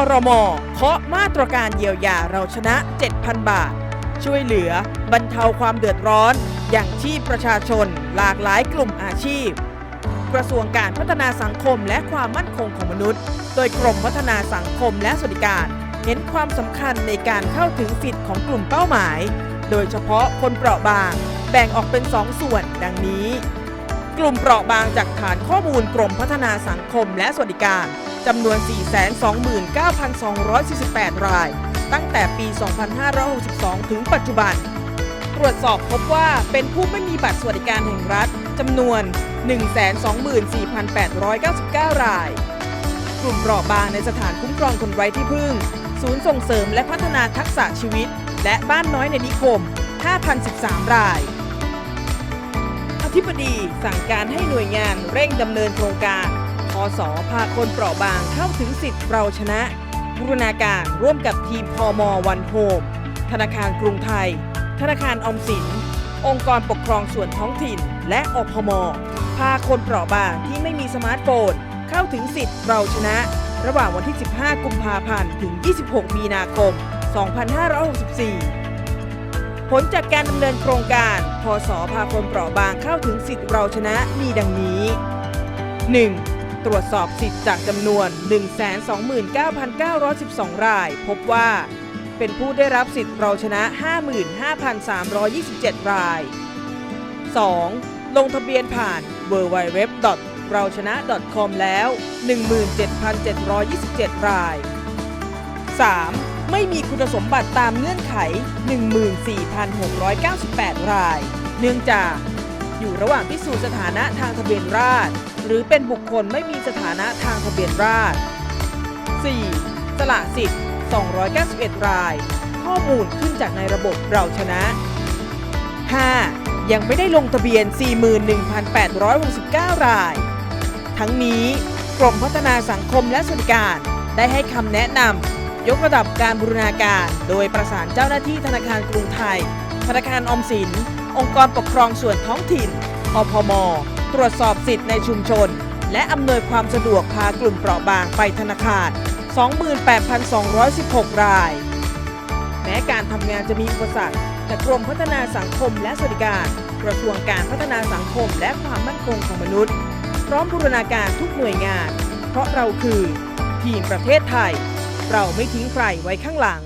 คอรมอเคาะมาตรการเยียวยาเราชนะ 7,000 บาท ช่วยเหลือบรรเทาความเดือดร้อน อย่างชีพประชาชนหลากหลายกลุ่มอาชีพ กระทรวงการพัฒนาสังคมและความมั่นคงของมนุษย์ โดยกรมพัฒนาสังคมและสวัสดิการ เห็นความสำคัญในการเข้าถึงสิทธิ์ของกลุ่มเป้าหมาย โดยเฉพาะคนเปราะบาง แบ่งออกเป็น2ส่วนดังนี้ กลุ่มเปราะบางจากฐานข้อมูลกรมพัฒนาสังคมและสวัสดิการ จำนวน 429,248 ราย ตั้งแต่ปี 2562 ถึงปัจจุบัน ตรวจสอบพบว่าเป็นผู้ไม่มีบัตรสวัสดิการแห่งรัฐจำนวน 124,899 ราย กลุ่มเปราะบางในสถานคุ้มครองคนไร้ที่พึ่ง ศูนย์ส่งเสริมและพัฒนาทักษะชีวิต และบ้านน้อยในนิคม 5,013 รายอธิบดีสั่งการให้หน่วยงานเร่งดำเนินโครงการ สพาคนเปราะบางเข้าถึงสิทธิ์เราชนะบูรณาการร่วมกับทีมพมวันโฮมธนาคารกรุงไทย ธนาคารออมสิน องค์กรปกครองส่วนท้องถิ่น และอพม พาคนเปราะบางที่ไม่มีสมาร์ทโฟน เข้าถึงสิทธิ์เราชนะ ระหว่างวันที่ 15 กุมภาพันธ์ ถึง 26 มีนาคม 2564 ผลจากการดำเนินโครงการ พศพาคนเปราะบางเข้าถึงสิทธิ์เราชนะมีดังนี้ 1. ตรวจสอบสิทธิ์จากจำนวน 129,912 ราย พบว่า เป็นผู้ได้รับสิทธิ์เราชนะ 55,327 ราย 2. ลงทะเบียนผ่าน www. เราชนะ .com แล้ว 17,727 ราย 3. ไม่มีคุณสมบัติตามเงื่อนไข 14,698 ราย เนื่องจาก อยู่ระหว่างพิสูจน์สถานะทางทะเบียนราษฎรหรือเป็นบุคคลไม่มีสถานะทางทะเบียนราษฎร 4. สละสิทธิ์ 291 ราย ข้อมูลขึ้นจากในระบบเราชนะ 5. ยังไม่ได้ลงทะเบียน 41,869 ราย ทั้งนี้กรมพัฒนาสังคมและสวัสดิการได้ให้คำแนะนำยกระดับการบูรณาการ โดยประสานเจ้าหน้าที่ธนาคารกรุงไทย ธนาคารออมสิน องค์กรปกครองส่วนท้องถิ่นอพม ตรวจสอบสิทธิ์ในชุมชน และอำนวยความสะดวกพากลุ่มเปราะบางไปธนาคาร 28,216 ราย แม้การทำงานจะมีอุปสรรคแต่กรมพัฒนาสังคมและสวัสดิการ กระทรวงการพัฒนาสังคมและความมั่นคงของมนุษย์ พร้อมบูรณาการทุกหน่วยงาน เพราะเราคือ ทีมประเทศไทย เราไม่ทิ้งใครไว้ข้างหลัง